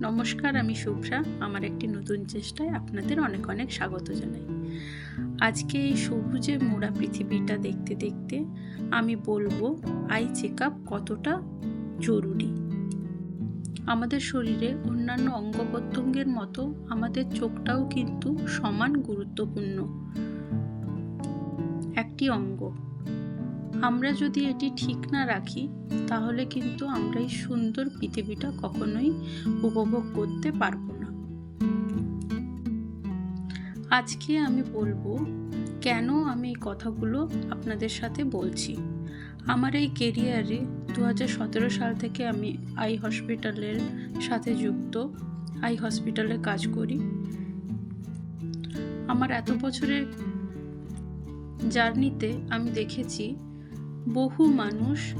নমস্কার, আমি শুভ্রা। আমার একটি নতুন চেষ্টায় আপনাদের অনেক অনেক স্বাগত জানাই। আজকে এই সবুজে মোড়া পৃথিবীটা দেখতে দেখতে আমি বলব, আই চেক আপ কতটা জরুরি? আমাদের শরীরে অন্যান্য অঙ্গ প্রত্যঙ্গের মতো আমাদের চোখটাও কিন্তু সমান গুরুত্বপূর্ণ। একটি অঙ্গ। আমরা যদি এটি ঠিক না রাখি, তাহলে কিন্তু আমরা এই সুন্দর পৃথিবীটা কখনোই উপভোগ করতে পারব না। আজকে আমি বলব, কেন আমি এই কথাগুলো আপনাদের সাথে বলছি? আমার এই কেরিয়ারে দু হাজার সতেরো সাল থেকে আমি আই হসপিটালের সাথে যুক্ত, আই হসপিটালে কাজ করি। আমার এত বছরের জার্নিতে আমি দেখেছি বহু মানুষ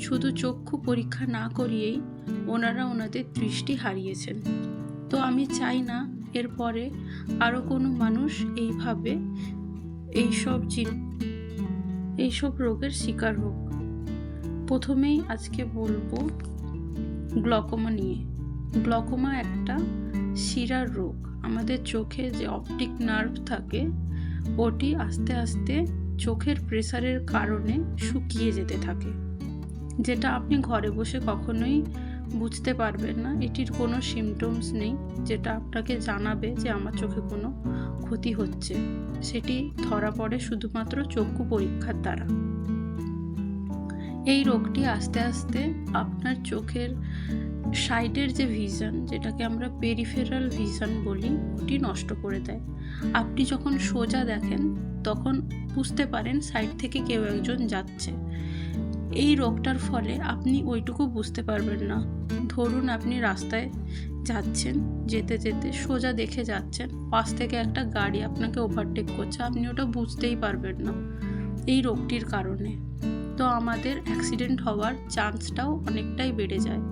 শুধু চক্ষু পরীক্ষা না করিয়েই ওনারা ওনাদের দৃষ্টি হারিয়েছেন। তো আমি চাই না এরপরে আরও কোনো মানুষ এইভাবে এইসব এইসব রোগের শিকার হোক। প্রথমেই আজকে বলব গ্লকোমা নিয়ে। গ্লকোমা একটা শিরার রোগ। আমাদের চোখে যে অপটিক নার্ভ থাকে, ওটি আস্তে আস্তে চোখের প্রেসারের কারণে শুকিয়ে যেতে থাকে। যেটা আপনি ঘরে বসে কখনোই বুঝতে পারবেন না। এটির কোনো সিমটমস নেই, যেটা আপনাকে জানাবে যে আমার চোখে কোনো ক্ষতি হচ্ছে। সেটি ধরা পড়ে শুধুমাত্র চক্ষু পরীক্ষার দ্বারা। এই রোগটি আস্তে আস্তে আপনার চোখের সাইডের যে ভিশন যেটাকে আমরা পেরিফেরাল ভিশন বলি, ওটি নষ্ট করে দেয়। আপনি যখন সোজা দেখেন তখন বুঝতে পারেন সাইড থেকে কেউ একজন যাচ্ছে। এই রোগটার ফলে আপনি ওইটুকু বুঝতে পারবেন না। ধরুন আপনি রাস্তায় যাচ্ছেন, যেতে যেতে সোজা দেখে যাচ্ছেন, পাশ থেকে একটা গাড়ি আপনাকে ওভারটেক করছে, আপনি ওটা বুঝতেই পারবেন না এই রোগটির কারণে। তো আমাদের অ্যাক্সিডেন্ট হওয়ার চান্সটাও অনেকটাই বেড়ে যায়।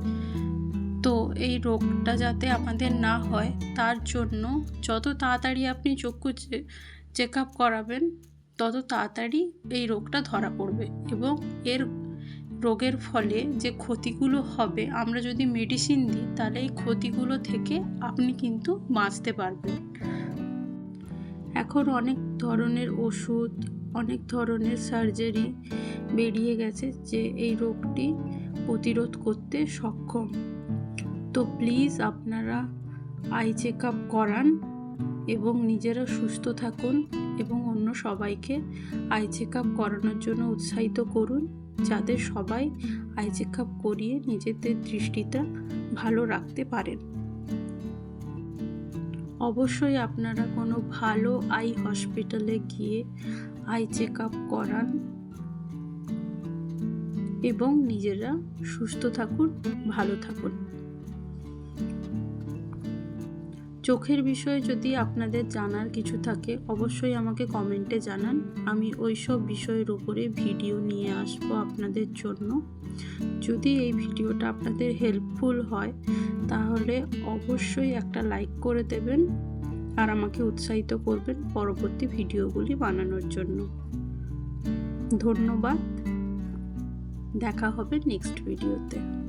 তো এই রোগটা যাতে আমাদের না হয়, তার জন্য যত তাড়াতাড়ি আপনি চক্ষু চেক আপ করাবেন, তত তাড়াতাড়ি এই রোগটা ধরা পড়বে এবং এর রোগের ফলে যে ক্ষতিগুলো হবে, আমরা যদি মেডিসিন দিই, তাহলে এই ক্ষতিগুলো থেকে আপনি কিন্তু বাঁচতে পারবেন। এখন অনেক ধরনের ওষুধ, অনেক ধরনের সার্জারি বেরিয়ে গেছে যে এই রোগটি প্রতিরোধ করতে সক্ষম। তো প্লিজ আপনারা আই চেক আপ করান। এবং নিজেরা সুস্থ থাকুন এবং অন্য সবাইকে আই চেক আপ করানোর জন্য উৎসাহিত করুন, যাতে সবাই আই চেক আপ করিয়ে নিজেদের দৃষ্টিটা ভালো রাখতে পারেন। অবশ্যই আপনারা কোনো ভালো আই হসপিটালে গিয়ে আই চেক আপ করান এবং নিজেরা সুস্থ থাকুন, ভালো থাকুন। চোখের বিষয়ে যদি আপনাদের জানার কিছু থাকে, অবশ্যই আমাকে কমেন্টে জানান। আমি ওই সব বিষয়ের উপরে ভিডিও নিয়ে আসব আপনাদের জন্য। যদি এই ভিডিওটা আপনাদের হেল্পফুল হয়, তাহলে অবশ্যই একটা লাইক করে দেবেন আর আমাকে উৎসাহিত করবেন পরবর্তী ভিডিওগুলি বানানোর জন্য। ধন্যবাদ। দেখা হবে নেক্সট ভিডিওতে